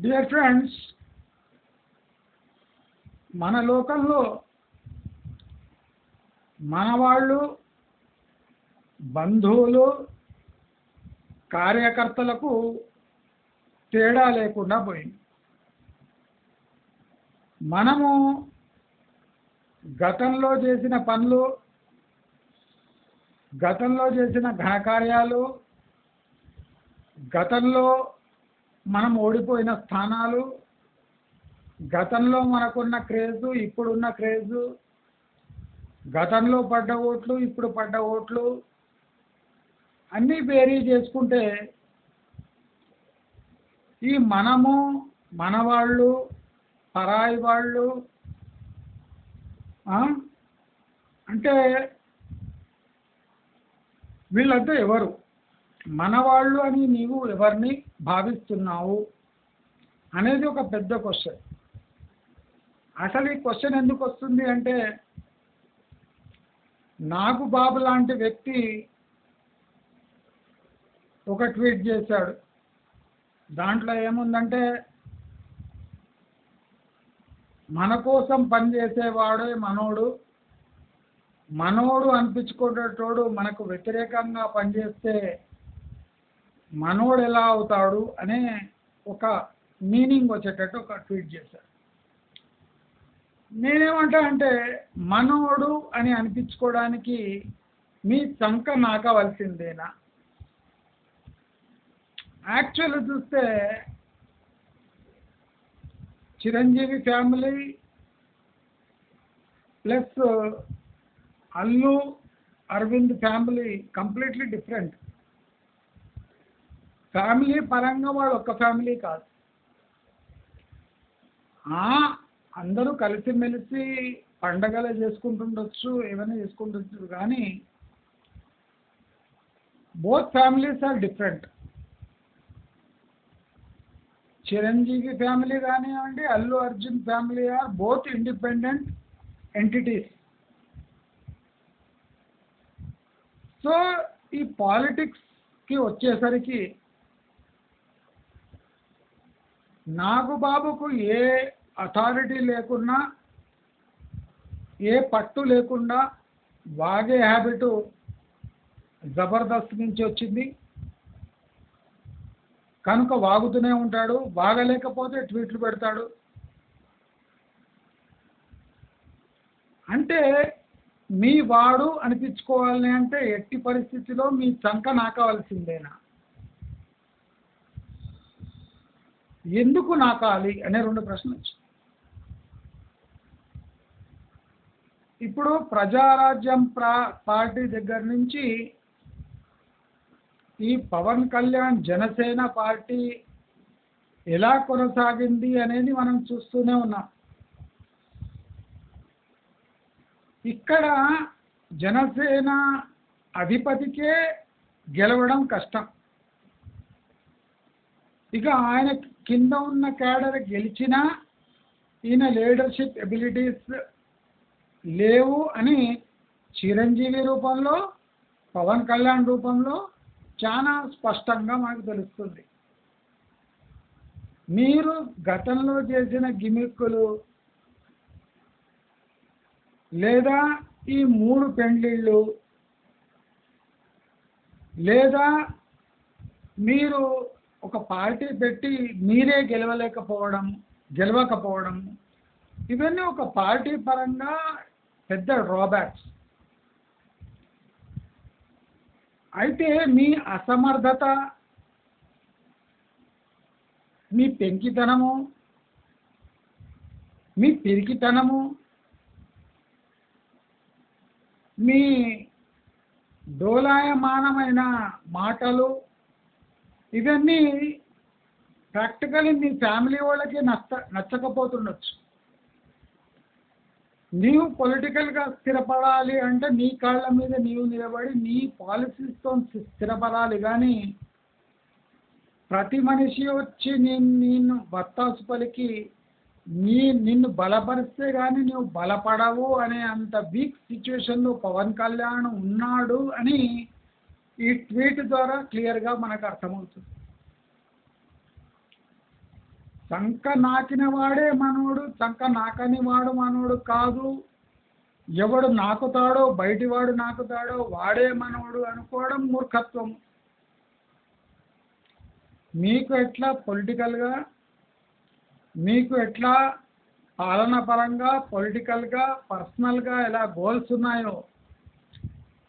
Dear friends మన లోకంలో మన వాళ్ళు బంధువులు కార్యకర్తలకు తేడా లేకుండా పోయింది. మనము గతంలో చేసిన పనులు గతంలో చేసిన ఘనకార్యాలు గతంలో మనం ఓడిపోయిన స్థానాలు గతంలో మనకున్న క్రేజు ఇప్పుడున్న క్రేజు గతంలో పడ్డ ఓట్లు ఇప్పుడు పడ్డ ఓట్లు అన్నీ బేరీ చేసుకుంటే ఈ మనము మన వాళ్ళు పరాయి వాళ్ళు అంటే వీళ్ళంతా ఎవరు? మన వాళ్ళు అని నీవు ఎవరిని భావిస్తున్నావు అనేది ఒక పెద్ద క్వశ్చన్ అసలు ఈ క్వశ్చన్ ఎందుకు వస్తుంది అంటే నాకు బాబు లాంటి వ్యక్తి ఒక ట్వీట్ చేశాడు. దాంట్లో ఏముందంటే మన కోసం పనిచేసేవాడే మనోడు మనోడు అనిపించుకునేటోడు మనకు వ్యతిరేకంగా పనిచేస్తే మనోడు ఎలా అవుతాడు అనే ఒక మీనింగ్ వచ్చేటట్టు ఒక ట్వీట్ చేశారు. నేనేమంటా అంటే మనోడు అని అనిపించుకోవడానికి మీ చంక నాకవలసిందేనా? యాక్చువల్ చూస్తే Chiranjeevi family plus Allu Aravind family completely different. Family పరంగా వాళ్ళు ఒక్క ఫ్యామిలీ కాదు. ఆ, అందరూ కలిసిమెలిసి పండగలు చేసుకుంటుండొచ్చు ఏమైనా చేసుకుంటుండొచ్చు కానీ both families are different Chiranjeevi family కానివ్వండి Allu Arjun family are both independent entities so ఈ పాలిటిక్స్కి వచ్చేసరికి నాగుబాబుకు ఏ అథారిటీ లేకున్నా ఏ పట్టు లేకుండా వాగే హ్యాబిటు జబర్దస్త్ నుంచి వచ్చింది. కనుక వాగుతూనే ఉంటాడు వాగలేకపోతే ట్వీట్లు పెడతాడు. అంటే మీ వాడు అనిపించుకోవాలని అంటే ఎట్టి పరిస్థితిలో మీ చంక నాకవలసిందేనా? ఎందుకు నాకాలి అనే రెండు ప్రశ్నలు వచ్చాయి. ఇప్పుడు ప్రజారాజ్యం ప్రా పార్టీ దగ్గర నుంచి ఈ పవన్ కళ్యాణ్ జనసేన పార్టీ ఎలా కొనసాగింది అనేది మనం చూస్తూనే ఉన్నాం. ఇక్కడ జనసేన అధిపతికే గెలవడం కష్టం. ఇక ఆయన కింద ఉన్న క్యాడర్ గెలిచినా ఈయన లీడర్షిప్ ఎబిలిటీస్ లేవు అని చిరంజీవి రూపంలో పవన్ కళ్యాణ్ రూపంలో చాలా స్పష్టంగా మనకు తెలుస్తుంది. మీరు గతంలో చేసిన గిమిక్కులు లేదా ఈ మూడు పెండ్లిళ్ళు లేదా మీరు ఒక పార్టీ పెట్టి మీరే గెలవలేకపోవడం గెలవకపోవడం ఇవన్నీ ఒక పార్టీ పరంగా పెద్ద డ్రాబ్యాక్స్ అయితే మీ అసమర్థత మీ పెంకితనము మీ పిరికితనము మీ డోలాయమానమైన మాటలు ఇవన్నీ ప్రాక్టికల్లీ మీ ఫ్యామిలీ వాళ్ళకి నచ్చ నచ్చకపోతుండొచ్చు. నీవు పొలిటికల్గా స్థిరపడాలి అంటే నీ కాళ్ళ మీద నీవు నిలబడి నీ పాలసీస్తో స్థిరపడాలి కానీ ప్రతి మనిషి వచ్చి నేను నిన్ను భర్తాసు పలికి నీ నిన్ను బలపరిస్తే కానీ నువ్వు బలపడవు అనే అంత వీక్ సిచ్యువేషన్లో పవన్ కళ్యాణ్ ఉన్నాడు అని ఈ ట్వీట్ ద్వారా క్లియర్గా మనకు అర్థమవుతుంది. చంక నాకిన వాడే మనోడు చంక నాకని వాడు మనోడు కాదు. ఎవడు నాకుతాడో బయటివాడు నాకుతాడో వాడే మనోడు అనుకోవడం మూర్ఖత్వం. మీకు ఎట్లా పొలిటికల్గా మీకు ఎట్లా పాలన పరంగా పొలిటికల్గా పర్సనల్గా ఎలా గోల్స్ ఉన్నాయో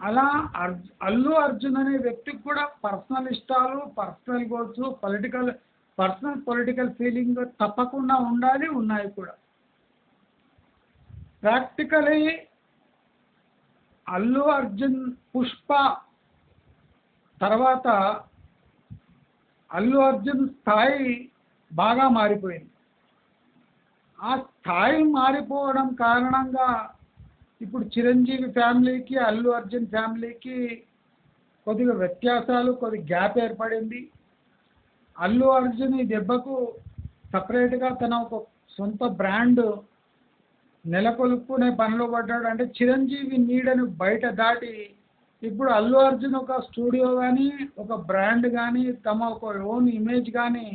అలా అర్జు అల్లు అర్జున్ అనే వ్యక్తికి కూడా పర్సనల్ ఇష్టాలు personal goals political personal political feeling తప్పకుండా ఉండాలి ఉన్నాయి కూడా. ప్రాక్టికలీ అల్లు అర్జున్ పుష్ప తర్వాత అల్లు అర్జున్ స్థాయి బాగా మారిపోయింది. ఆ స్థాయి మారిపోవడం కారణంగా ఇప్పుడు చిరంజీవి ఫ్యామిలీకి అల్లు అర్జున్ ఫ్యామిలీకి కొద్దిగా వ్యత్యాసాలు కొద్ది గ్యాప్ ఏర్పడింది. అల్లు అర్జున్ ఈ దెబ్బకు సపరేట్గా తన ఒక సొంత బ్రాండ్ నెలకొల్పుకునే పనిలో పడ్డాడు. అంటే చిరంజీవి నీడను బయట దాటి ఇప్పుడు అల్లు అర్జున్ ఒక స్టూడియో కానీ ఒక బ్రాండ్ కానీ తమ ఒక ఓన్ ఇమేజ్ కానీ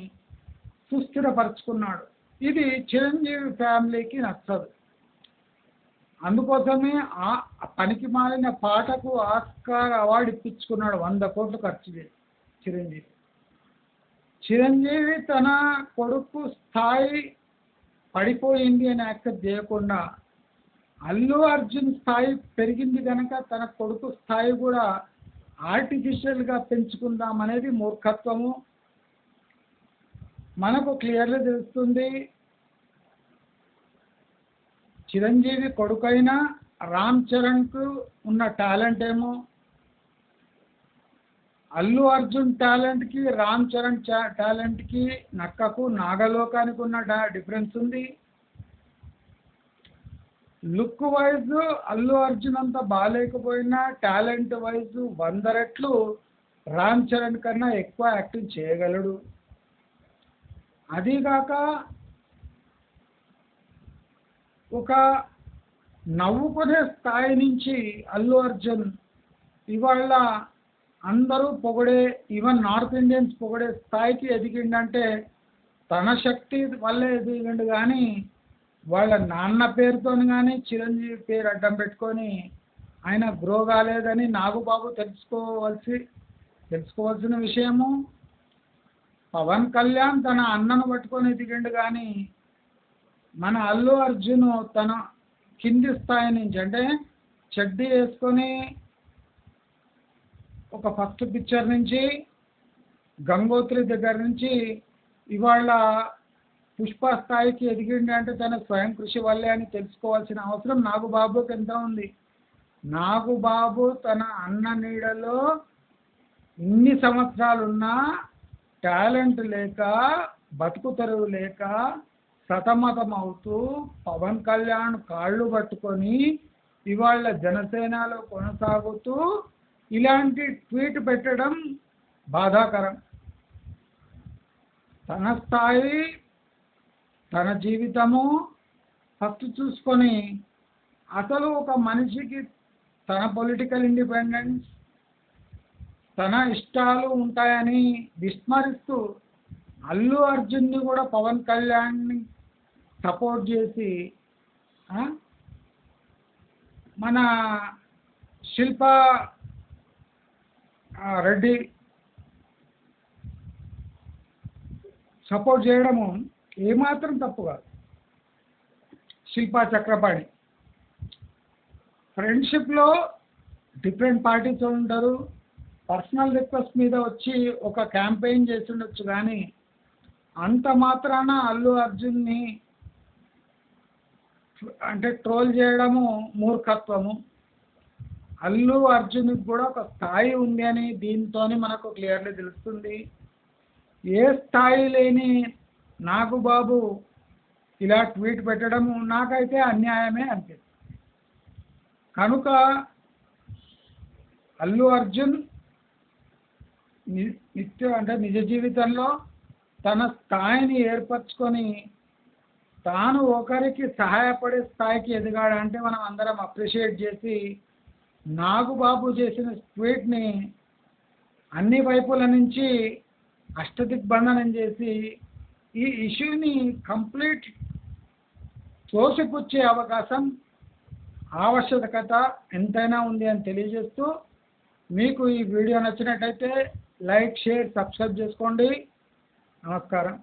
సుస్థిరపరుచుకున్నాడు. ఇది చిరంజీవి ఫ్యామిలీకి నచ్చదు. అందుకోసమే ఆ పనికి మాలిన పాటకు ఆస్కార్ అవార్డు ఇప్పించుకున్నాడు వంద కోట్లు ఖర్చు చేసి చిరంజీవి. చిరంజీవి తన కొడుకు స్థాయి పడిపోయింది అని యాక్సెప్ట్ చేయకుండా అల్లు అర్జున్ స్థాయి పెరిగింది కనుక తన కొడుకు స్థాయి కూడా ఆర్టిఫిషియల్గా పెంచుకుందాం అనేది మూర్ఖత్వము. మనకు క్లియర్గా తెలుస్తుంది చిరంజీవి కొడుకైన రామ్ చరణ్కు ఉన్న టాలెంట్ ఏమో? అల్లు అర్జున్ టాలెంట్కి రామ్ చరణ్ టాలెంట్కి నక్కకు నాగలోకానికి ఉన్న డిఫరెన్స్ ఉంది. లుక్ వైజ్ అల్లు అర్జున్ అంత బాగాలేకపోయినా టాలెంట్ వైజ్ వంద రెట్లు రామ్ చరణ్ కన్నా ఎక్కువ యాక్టింగ్ చేయగలడు. అదీగాక ఒక నవ్వుకునే స్థాయి నుంచి అల్లు అర్జున్ ఇవాళ అందరూ పొగడే ఈవెన్ నార్త్ ఇండియన్స్ పొగడే స్థాయికి ఎదిగిండంటే తన శక్తి వల్లే ఎదిగిండు కానీ వాళ్ళ నాన్న పేరుతో కానీ చిరంజీవి పేరు అడ్డం పెట్టుకొని ఆయన గ్రో కాలేదని నాగుబాబు తెలుసుకోవాల్సి తెలుసుకోవాల్సిన విషయము. పవన్ కళ్యాణ్ తన అన్నను పట్టుకొని ఎదిగిండు కానీ మన అల్లు అర్జున్ తన కింది స్థాయి నుంచి అంటే చెడ్డీ వేసుకొని ఒక ఫస్ట్ పిక్చర్ నుంచి గంగోత్రి దగ్గర నుంచి ఇవాళ పుష్ప స్థాయికి ఎదిగింది అంటే తన స్వయం కృషి వల్లే అని తెలుసుకోవాల్సిన అవసరం నాగుబాబుకి ఎంత ఉంది? నాగుబాబు తన అన్న నీడలో ఇన్ని సంవత్సరాలున్నా టాలెంట్ లేక బతుకు తెరువు లేక సతమతం అవుతూ పవన్ కళ్యాణ్ కాళ్ళు పట్టుకొని ఇవాళ జనసేనలో కొనసాగుతూ ఇలాంటి ట్వీట్ పెట్టడం బాధాకరం. తన స్థాయి తన జీవితము ఫస్ట్ చూసుకొని అసలు ఒక మనిషికి తన పొలిటికల్ ఇండిపెండెన్స్ తన ఇష్టాలు ఉంటాయని విస్మరిస్తూ అల్లు అర్జున్ని కూడా పవన్ కళ్యాణ్ని సపోర్ట్ చేసి మన శిల్ప రెడ్డి సపోర్ట్ చేయడము ఏమాత్రం తప్పు కాదు. శిల్పా చక్రపాణి. ఫ్రెండ్షిప్లో డిఫరెంట్ పార్టీస్ ఉంటారు. పర్సనల్ రిక్వెస్ట్ మీద వచ్చి ఒక క్యాంపెయిన్ చేసి ఉండొచ్చు కానీ అంత మాత్రాన అల్లు అర్జున్ని అంటే ట్రోల్ చేయడము మూర్ఖత్వము. అల్లు అర్జున్కి కూడా ఒక స్థాయి ఉంది అని దీంతో మనకు క్లియర్లీ తెలుస్తుంది. ఏ స్థాయి లేని నాకు బాబు ఇలా ట్వీట్ పెట్టడము నాకైతే అన్యాయమే అనిపిస్తుంది. కనుక అల్లు అర్జున్ నిత్యం నిత్య అంటే నిజ జీవితంలో తన స్థాయిని ఏర్పరచుకొని తాను ఒకరికి సహాయపడే స్థాయికి ఎదిగాడంటే మనం అందరం అప్రిషియేట్ చేసి నాగుబాబు చేసిన ట్వీట్ని అన్ని వైపుల నుంచి అష్టదిగ్బంధనం చేసి ఈ ఇష్యూని కంప్లీట్ తోసిపుచ్చే అవకాశం ఆవశ్యకత ఎంతైనా ఉంది అని తెలియజేస్తూ మీకు ఈ వీడియో నచ్చినట్టయితే లైక్ షేర్ సబ్స్క్రైబ్ చేసుకోండి. నమస్కారం.